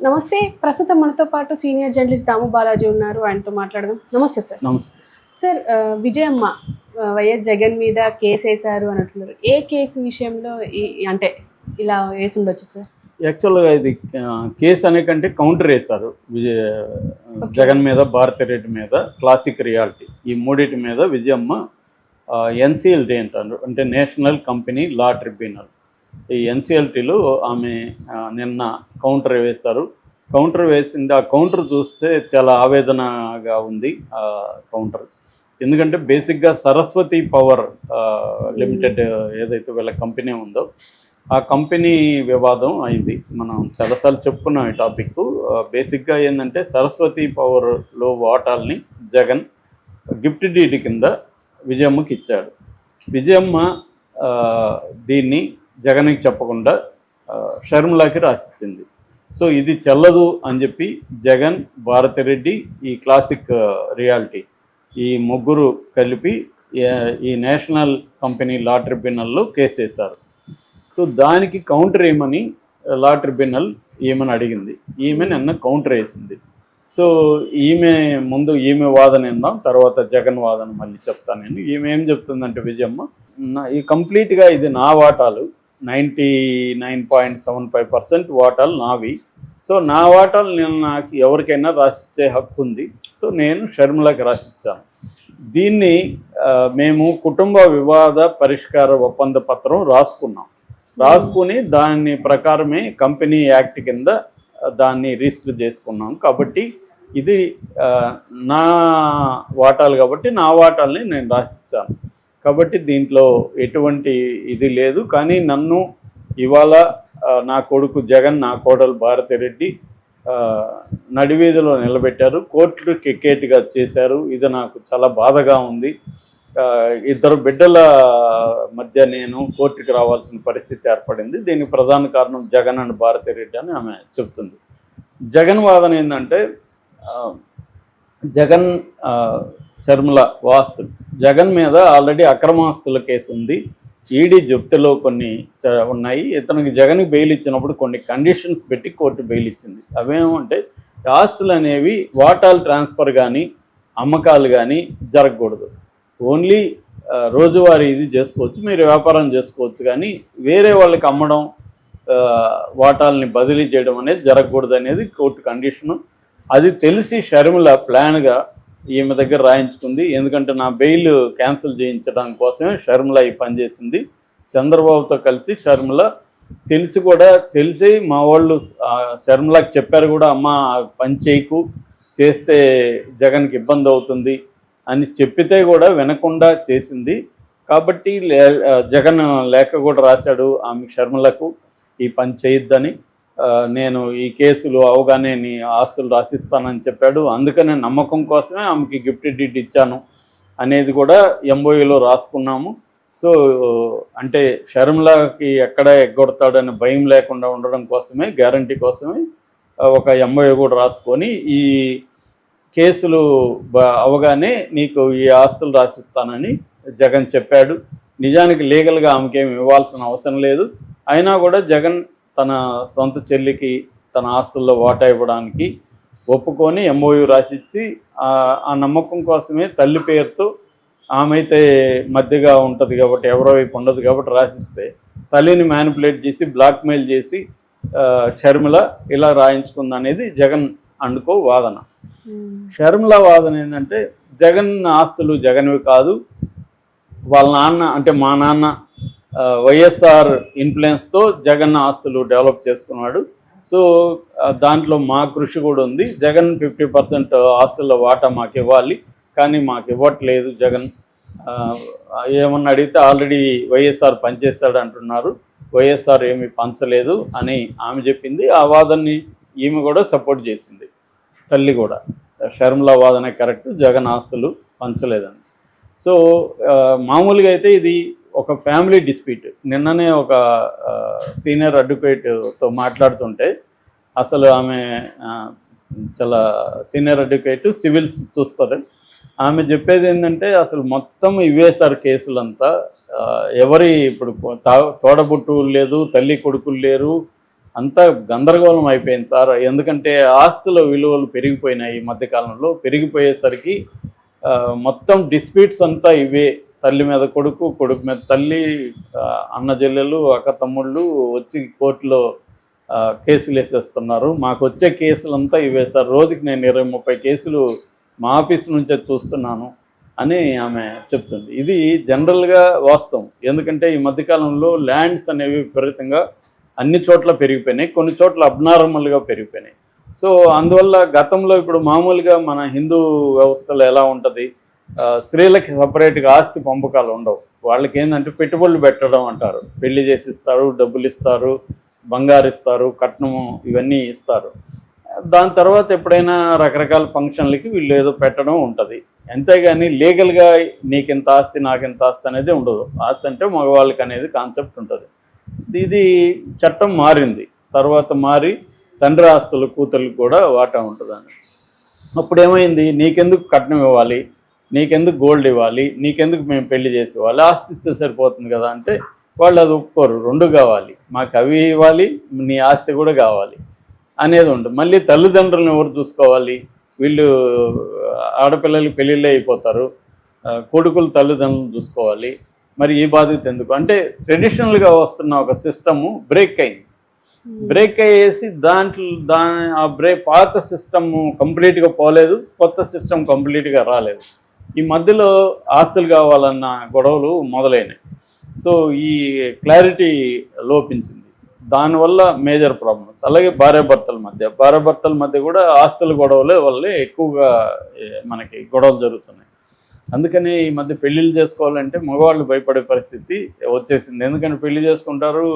నమస్తే ప్రస్తుతం మనతో పాటు సీనియర్ జర్నలిస్ట్ దాము బాలాజీ ఉన్నారు. ఆయనతో మాట్లాడదాం. నమస్తే సార్. నమస్తే. సార్ విజయమ్మ వైఎస్ జగన్ మీద కేసు వేశారు అని అంటున్నారు ఏ కేసు విషయంలో అంటే ఇలా వేసి ఉండొచ్చు సార్ యాక్చువల్గా ఇది కేసు అనే కంటే కౌంటర్ వేశారు విజయ జగన్ మీద భారతిరెడ్డి మీద క్లాసిక్ రియాలిటీ ఈ మూడింటి మీద విజయమ్మ ఎన్సిఎల్టీ అంటారు. అంటే నేషనల్ కంపెనీ లా ట్రిబ్యునల్ ఈ ఎన్సిఎల్టీలో ఆమె నిన్న కౌంటర్ వేశారు. కౌంటర్ వేసింది ఆ కౌంటర్ చూస్తే చాలా ఆవేదనగా ఉంది ఆ కౌంటర్. ఎందుకంటే బేసిక్గా సరస్వతి పవర్ లిమిటెడ్ ఏదైతే వీళ్ళ కంపెనీ ఉందో ఆ కంపెనీ వివాదం అయింది. మనం చాలాసార్లు చెప్పుకున్నాం ఈ టాపిక్. బేసిక్గా ఏంటంటే సరస్వతి పవర్లో వాటాల్ని జగన్ గిఫ్ట్ డీడ్ కింద విజయమ్మకి ఇచ్చాడు. విజయమ్మ దీన్ని జగన్కి చెప్పకుండా ఆ, షర్మిలాకి రాసిచ్చింది. సో ఇది చెల్లదు అని చెప్పి జగన్ భారతిరెడ్డి ఈ క్లాసిక్ రియాలిటీస్. ఈ ముగ్గురు కలిపి ఈ నేషనల్ కంపెనీ లా ట్రిబ్యునల్లో కేసు వేశారు. సో దానికి కౌంటర్ ఏమని లా ట్రిబ్యునల్ ఈమెను అడిగింది. ఈమె నిన్న కౌంటర్ వేసింది. సో ఈమె ముందు ఈమె వాదన ఇందాం తర్వాత జగన్ వాదన మళ్ళీ చెప్తాను నేను. ఈమె ఏం చెప్తుందంటే విజయమ్మ నా- ఈ కంప్లీట్గా ఇది నా వాటాలు. Ninety nine point seven five percent వాటాలు నావి. సో నా వాటాలు నేను నాకు ఎవరికైనా రాసిచ్చే హక్కు ఉంది. సో నేను షర్మిలకి రాసిచ్చాను. దీన్ని మేము కుటుంబ వివాద పరిష్కార ఒప్పంద పత్రం రాసుకున్నాం. రాసుకుని దాని ప్రకారమే కంపెనీ యాక్ట్ కింద దాన్ని రిజిస్టర్ చేసుకున్నాం. కాబట్టి ఇది నా వాటాలు కాబట్టి నా వాటాలని నేను రాసిచ్చాను. కాబట్టి దీంట్లో ఎటువంటి ఇది లేదు. కానీ నన్ను ఇవాళ నా కొడుకు జగన్ నా కోడలు భారతిరెడ్డి నడివీధిలో నిలబెట్టారు. కోర్టు ఎక్కేట్టుగా చేశారు. ఇది నాకు చాలా బాధగా ఉంది. ఇద్దరు బిడ్డల మధ్య నేను కోర్టుకు రావాల్సిన పరిస్థితి ఏర్పడింది. దీనికి ప్రధాన కారణం జగన్ అండ్ భారతిరెడ్డి అని ఆమె చెప్తుంది. జగన్ వాదన ఏంటంటే జగన్ ఆ, వాస్తులు జగన్ మీద ఆల్రెడీ అక్రమాస్తుల కేసు ఉంది. ఈడీ జప్తులో కొన్ని చ- ఉన్నాయి. ఇతనికి జగన్కి బెయిల్ ఇచ్చినప్పుడు కొన్ని కండిషన్స్ పెట్టి కోర్టు బెయిల్ ఇచ్చింది. అవేమంటే ఆస్తులు అనేవి వాటాలు ట్రాన్స్ఫర్ కానీ అమ్మకాలు కానీ జరగకూడదు. ఓన్లీ రోజువారీ ఇది చేసుకోవచ్చు. మీరు వ్యాపారం చేసుకోవచ్చు కానీ వేరే వాళ్ళకి అమ్మడం వాటాలని బదిలీ చేయడం అనేది జరగకూడదు అనేది కోర్టు కండిషను. అది తెలిసి షర్మిల ప్లాన్గా ఈమె దగ్గర రాయించుకుంది. ఎందుకంటే నా బెయిల్ క్యాన్సిల్ చేయించడం కోసమే షర్మిల ఈ పని చేసింది. చంద్రబాబుతో కలిసి షర్మిల తెలిసి కూడా తెలిసి మా వాళ్ళు షర్మిలకు చెప్పారు కూడా అమ్మ పని చేయకు చేస్తే జగన్కి ఇబ్బంది అవుతుంది అని చెప్పితే కూడా వినకుండా చేసింది. కాబట్టి లే- జగన్ లేఖ కూడా రాశాడు ఆమె షర్మిలకు ఈ పని చేయొద్దని. నేను ఈ కేసులు అవగానే నీ ఆస్తులు రాసిస్తానని చెప్పాడు. అందుకనే నమ్మకం కోసమే ఆమెకి గిఫ్ట్ డీట్ ఇచ్చాను అనేది కూడా ఎంబోఏలో రాసుకున్నాము. సో అంటే షర్మిలాకి ఎక్కడ ఎగ్గొడతాడనే భయం లేకుండా ఉండడం కోసమే గ్యారంటీ కోసమే ఒక ఎంఓయూ కూడా రాసుకొని ఈ కేసులు బ- అవగానే నీకు ఈ ఆస్తులు రాసిస్తానని జగన్ చెప్పాడు. నిజానికి లీగల్గా ఆమెకేమి ఇవ్వాల్సిన అవసరం లేదు. అయినా కూడా జగన్ తన సొంత చెల్లికి తన ఆస్తుల్లో వాటా ఇవ్వడానికి ఒప్పుకొని ఎంఓయూ రాసిచ్చి ఆ నమ్మకం కోసమే తల్లి పేరుతో ఆమె అయితే మధ్యగా ఉంటుంది కాబట్టి ఎవరో వైపు ఉండదు కాబట్టి రాసిస్తే తల్లిని మ్యానిపులేట్ చేసి బ్లాక్మెయిల్ చేసి షర్మిల ఇలా రాయించుకుంది అనేది జగన్ అనుకో వాదన. షర్మిల వాదన ఏంటంటే జగన్ ఆస్తులు జగన్వి కాదు వాళ్ళ నాన్న అంటే మా నాన్న వైఎస్ఆర్ ఇన్ఫ్లుయెన్స్తో జగన్ ఆస్తులు డెవలప్ చేసుకున్నాడు. సో దాంట్లో మా కృషి కూడా ఉంది. జగన్ ఫిఫ్టీ పర్సెంట్ ఆస్తుల వాటా మాకు ఇవ్వాలి. కానీ మాకు ఇవ్వట్లేదు జగన్. ఏమన్నా అడిగితే ఆల్రెడీ వైఎస్ఆర్ పనిచేస్తాడు అంటున్నారు. వైఎస్ఆర్ ఏమీ పంచలేదు అని ఆమె చెప్పింది. ఆ వాదనని ఈమె కూడా సపోర్ట్ చేసింది. తల్లి కూడా. షర్మిల వాదన కరెక్ట్ జగన్ ఆస్తులు పంచలేదని. సో మామూలుగా అయితే ఇది ఒక ఫ్యామిలీ డిస్ప్యూట్ నిన్ననే ఒక సీనియర్ అడ్వకేట్తో మాట్లాడుతుంటే అసలు ఆమె చాలా సీనియర్ అడ్వకేట్ సివిల్స్ చూస్తారు. ఆమె చెప్పేది ఏంటంటే అసలు మొత్తం ఇవేసారు కేసులంతా ఎవరి ఇప్పుడు తా- తోడబుట్టువులు లేదు తల్లి కొడుకులు లేరు అంతా గందరగోళం అయిపోయింది సార్. ఎందుకంటే ఆస్తుల విలువలు పెరిగిపోయినాయి ఈ మధ్యకాలంలో. పెరిగిపోయేసరికి మొత్తం డిస్ప్యూట్స్ అంతా ఇవే. తల్లి మీద కొడుకు కొడుకు మీద తల్లి అన్న చెల్లెలు అక్క తమ్ముళ్ళు వచ్చి కోర్టులో కేసులు వేసేస్తున్నారు. మాకు వచ్చే కేసులంతా ఇవే సార్. రోజుకి నేను ఇరవై ముప్పై కేసులు మా ఆఫీస్ నుంచే చూస్తున్నాను అని ఆమె చెప్తుంది. ఇది జనరల్గా వాస్తవం. ఎందుకంటే ఈ మధ్యకాలంలో ల్యాండ్స్ అనేవి విపరీతంగా అన్ని చోట్ల పెరిగిపోయినాయి. కొన్ని చోట్ల అబ్నార్మల్గా పెరిగిపోయినాయి. సో అందువల్ల గతంలో ఇప్పుడు మామూలుగా మన హిందూ వ్యవస్థలో ఎలా ఉంటుంది? స్త్రీలకి సపరేట్గా ఆస్తి పంపకాలు ఉండవు. వాళ్ళకి ఏంటంటే పెట్టుబడులు పెట్టడం అంటారు. పెళ్ళి చేసి ఇస్తారు డబ్బులు ఇస్తారు బంగారు ఇస్తారు కట్నము ఇవన్నీ ఇస్తారు. దాని తర్వాత ఎప్పుడైనా రకరకాల ఫంక్షన్లకి వీళ్ళు ఏదో పెట్టడం ఉంటుంది. అంతేగాని లీగల్గా నీకింత ఆస్తి నాకింత ఆస్తి అనేది ఉండదు. ఆస్తి అంటే మగవాళ్ళకి అనేది కాన్సెప్ట్ ఉంటుంది. ఇది చట్టం మారింది. తర్వాత మారి తండ్రి ఆస్తులు కూతుర్లకు కూడా వాటా ఉంటుందని అప్పుడు ఏమైంది నీకెందుకు కట్నం ఇవ్వాలి? నీకెందుకు గోల్డ్ ఇవ్వాలి? నీకెందుకు మేము పెళ్ళి చేసి ఇవ్వాలి ఆస్తి ఇస్తే సరిపోతుంది కదా అంటే వాళ్ళు అది ఒప్పుకోరు. రెండు కావాలి. మాకు అవి ఇవ్వాలి నీ ఆస్తి కూడా కావాలి అనేది ఉంటుంది మళ్ళీ తల్లిదండ్రులను ఎవరు చూసుకోవాలి? వీళ్ళు ఆడపిల్లలకి పెళ్ళిళ్ళే అయిపోతారు. కొడుకులు తల్లిదండ్రులను చూసుకోవాలి. మరి ఈ బాధ్యత ఎందుకు? అంటే ట్రెడిషనల్గా వస్తున్న ఒక సిస్టము బ్రేక్ అయింది. బ్రేక్ అయ్యేసి దాంట్లో దా ఆ బ్రేక్ పాత సిస్టమ్ కంప్లీట్గా పోలేదు. కొత్త సిస్టమ్ కంప్లీట్గా రాలేదు. ఈ మధ్యలో ఆస్తులు కావాలన్న గొడవలు మొదలైనాయి. సో ఈ క్లారిటీ లోపించింది. దానివల్ల మేజర్ ప్రాబ్లమ్స్. అలాగే భార్యాభర్తల మధ్య. భార్యాభర్తల మధ్య కూడా ఆస్తుల గొడవలే వల్లే ఎక్కువగా మనకి గొడవలు జరుగుతున్నాయి. అందుకని ఈ మధ్య పెళ్ళిళ్ళు చేసుకోవాలంటే మగవాళ్ళు భయపడే పరిస్థితి వచ్చేసింది. ఎందుకంటే పెళ్ళి చేసుకుంటారు?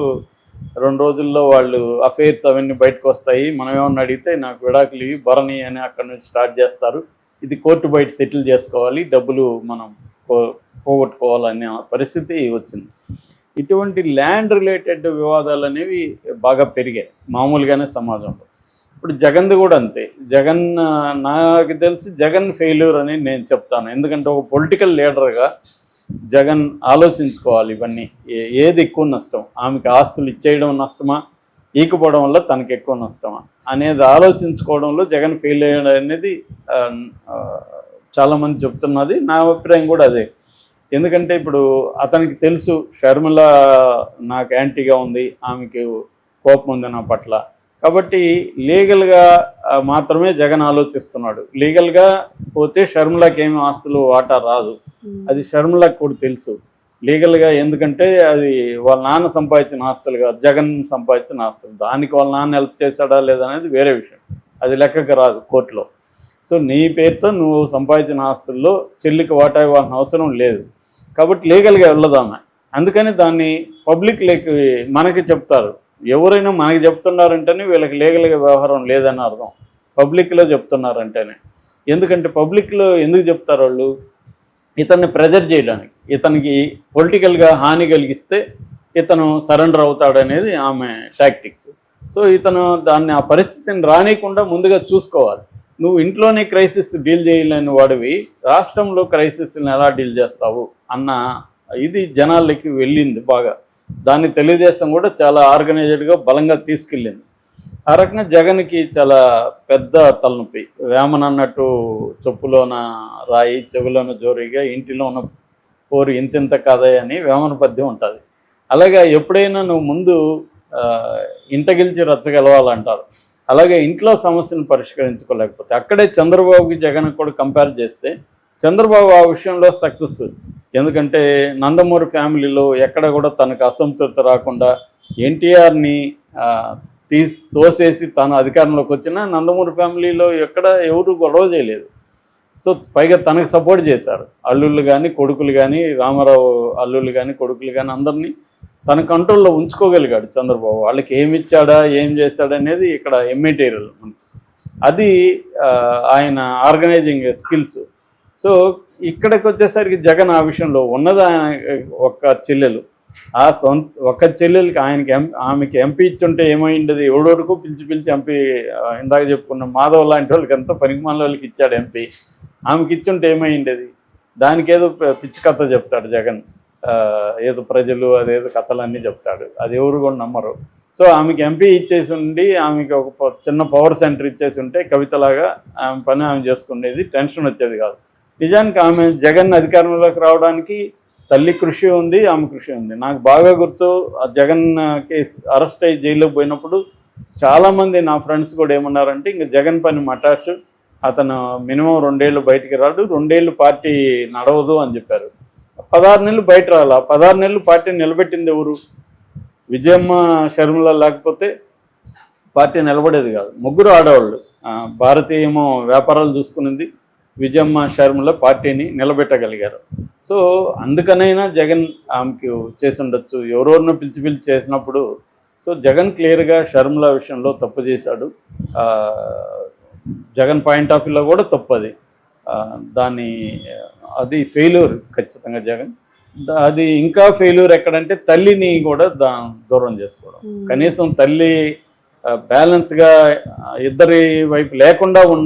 రెండు రోజుల్లో వాళ్ళు అఫైర్స్ అవన్నీ బయటకు వస్తాయి మనం ఏమన్నా అడిగితే నాకు విడాకులు ఇవి భరణి అని అక్కడ నుంచి స్టార్ట్ చేస్తారు. ఇది కోర్టు బయట సెటిల్ చేసుకోవాలి డబ్బులు మనం పోగొట్టుకోవాలనే పరిస్థితి వచ్చింది. ఇటువంటి ల్యాండ్ రిలేటెడ్ వివాదాలు అనేవి బాగా పెరిగాయి మామూలుగానే సమాజంలో. ఇప్పుడు జగన్ది కూడా అంతే. జగన్ నాకు తెలిసి జగన్ ఫెయిల్యూర్ అని నేను చెప్తాను. ఎందుకంటే ఒక పొలిటికల్ లీడర్గా జగన్ ఆలోచించుకోవాలి ఇవన్నీ. ఏ- ఏది ఎక్కువ నష్టం? ఆమెకి ఆస్తులు ఇచ్చేయడం నష్టమా? ఈకపోవడం వల్ల తనకి ఎక్కువ నష్టమా? అనేది ఆలోచించుకోవడంలో జగన్ ఫెయిల్ అయ్యాడు అనేది చాలామంది చెప్తున్నది. నా అభిప్రాయం కూడా అదే. ఎందుకంటే ఇప్పుడు అతనికి తెలుసు షర్మిల నాకు యాంటీగా ఉంది ఆమెకి కోపం ఉంది నా పట్ల. కాబట్టి లీగల్గా మాత్రమే జగన్ ఆలోచిస్తున్నాడు. లీగల్గా పోతే షర్మిలకి ఏమి ఆస్తులు వాటా రాదు. అది షర్మిలకు కూడా తెలుసు. లీగల్గా ఎందుకంటే అది వాళ్ళ నాన్న సంపాదించిన ఆస్తులు కాదు జగన్ సంపాదించిన ఆస్తులు. దానికి వాళ్ళ నాన్న హెల్ప్ చేశాడా లేదా అనేది వేరే విషయం. అది లెక్కకు రాదు కోర్టులో. సో నీ పేరుతో నువ్వు సంపాదించిన ఆస్తుల్లో చెల్లికి వాటా ఇవ్వాల్సిన అవసరం లేదు. కాబట్టి లీగల్గా వెళ్ళదు అందుకని దాన్ని పబ్లిక్ లేక మనకి చెప్తారు. ఎవరైనా మనకి చెప్తున్నారంటేనే వీళ్ళకి లీగల్గా వ్యవహారం లేదని అర్థం. పబ్లిక్లో చెప్తున్నారంటేనే. ఎందుకంటే పబ్లిక్లో ఎందుకు చెప్తారు వాళ్ళు? ఇతన్ని ప్రెజర్ చేయడానికి ఇతనికి పొలిటికల్గా హాని కలిగిస్తే ఇతను సరెండర్ అవుతాడనేది ఆమె టాక్టిక్స్. సో ఇతను దాన్ని ఆ పరిస్థితిని రానియకుండా ముందుగా చూసుకోవాలి. నువ్వు ఇంట్లోనే క్రైసిస్ డీల్ చేయలేని వాడివి రాష్ట్రంలో క్రైసిస్ని ఎలా డీల్ చేస్తావు అన్న ఇది జనాలకి వెళ్ళింది బాగా. దాన్ని తెలుగుదేశం కూడా చాలా ఆర్గనైజ్డ్గా బలంగా తీసుకెళ్ళింది. ఆ రకంగా జగన్కి చాలా పెద్ద తలనొప్పి. వేమన్ అన్నట్టు చెప్పులోన రాయి చెవులోన జోరిగా ఇంటిలో ఉన్న పోరు ఇంతింత కాదే అని వేమన పద్యం ఉంటుంది. అలాగే ఎప్పుడైనా నువ్వు ముందు ఇంట గెలిచి రచ్చగలవాలంటారు అలాగే ఇంట్లో సమస్యను పరిష్కరించుకోలేకపోతే అక్కడే చంద్రబాబుకి జగన్ కూడా కంపేర్ చేస్తే చంద్రబాబు ఆ విషయంలో సక్సెస్ ఎందుకంటే నందమూరి ఫ్యామిలీలో ఎక్కడ కూడా తనకు అసంతృప్తి రాకుండా ఎన్టీఆర్ని తీసి తోసేసి తను అధికారంలోకి వచ్చినా నందమూరి ఫ్యామిలీలో ఎక్కడ ఎవరు గొడవ చేయలేదు. సో పైగా తనకు సపోర్ట్ చేశారు. అల్లుళ్ళు కానీ కొడుకులు కానీ రామారావు అల్లుళ్ళు కానీ కొడుకులు కానీ అందరినీ తన కంట్రోల్లో ఉంచుకోగలిగాడు చంద్రబాబు. వాళ్ళకి ఏమి ఇచ్చాడా ఏం చేశాడా అనేది ఇక్కడ ఎమ్మెటీరియల్ అది ఆయన ఆర్గనైజింగ్ స్కిల్స్. సో ఇక్కడికి వచ్చేసరికి జగన్ ఆ విషయంలో ఉన్నది ఆయన ఒక్క చెల్లెలు? ఆ సొంత ఒక్క చెల్లెలకి ఆయనకి ఎం ఆమెకి ఎంపీ ఇచ్చుంటే ఏమైండదు? ఎవడోడుకు పిలిచి పిలిచి ఎంపీ ఇందాక చెప్పుకున్న. మాధవ్ లాంటి వాళ్ళకి ఎంతో పనికిమాల వాళ్ళకి ఇచ్చాడు ఎంపీ. ఆమెకి ఇచ్చుంటే ఏమైండేది? దానికి ఏదో పిచ్చి కథ చెప్తాడు జగన్. ఏదో ప్రజలు అదేదో కథలన్నీ చెప్తాడు. అది ఎవరు కూడా నమ్మరు. సో ఆమెకి ఎంపీ ఇచ్చేసి ఉండి ఆమెకి ఒక ప- చిన్న పవర్ సెంటర్ ఇచ్చేసి ఉంటే కవితలాగా ఆమె పని ఆమె చేసుకునేది. టెన్షన్ వచ్చేది కాదు. నిజానికి ఆమె జగన్ అధికారంలోకి రావడానికి తల్లి కృషి ఉంది ఆమె కృషి ఉంది. నాకు బాగా గుర్తు ఆ జగన్ కేసు అరెస్ట్ అయ్యి జైల్లోకి పోయినప్పుడు చాలామంది నా ఫ్రెండ్స్ కూడా ఏమన్నారంటే ఇంకా జగన్ పని మటాష్ అతను మినిమం రెండేళ్ళు బయటికి రాడు రెండేళ్ళు పార్టీ నడవదు అని చెప్పారు. పదహారు నెలలు బయట రాలా? పదహారు నెలలు పార్టీ నిలబెట్టింది ఎవరు? విజయమ్మ షర్మిల లేకపోతే పార్టీ నిలబడేది కాదు. ముగ్గురు ఆడవాళ్ళు. భారతీయమో వ్యాపారాలు చూసుకునింది. విజయమ్మ షర్మిల పార్టీని నిలబెట్టగలిగారు. సో అందుకనైనా జగన్ ఆమెకు చేసి ఉండొచ్చు. ఎవరెవరినో పిలిచి పిలిచి చేసినప్పుడు సో జగన్ క్లియర్గా షర్మిల విషయంలో తప్పు చేశాడు. జగన్ పాయింట్ ఆఫ్ వ్యూలో కూడా తప్పు అది. ఆ, దాన్ని అది ఫెయిల్యూర్ ఖచ్చితంగా జగన్. అది ఇంకా ఫెయిల్యూర్ ఎక్కడంటే తల్లిని కూడా దా దూరం చేసుకోవడం. కనీసం తల్లి బ్యాలెన్స్గా ఇద్దరి వైపు లేకుండా ఉన్న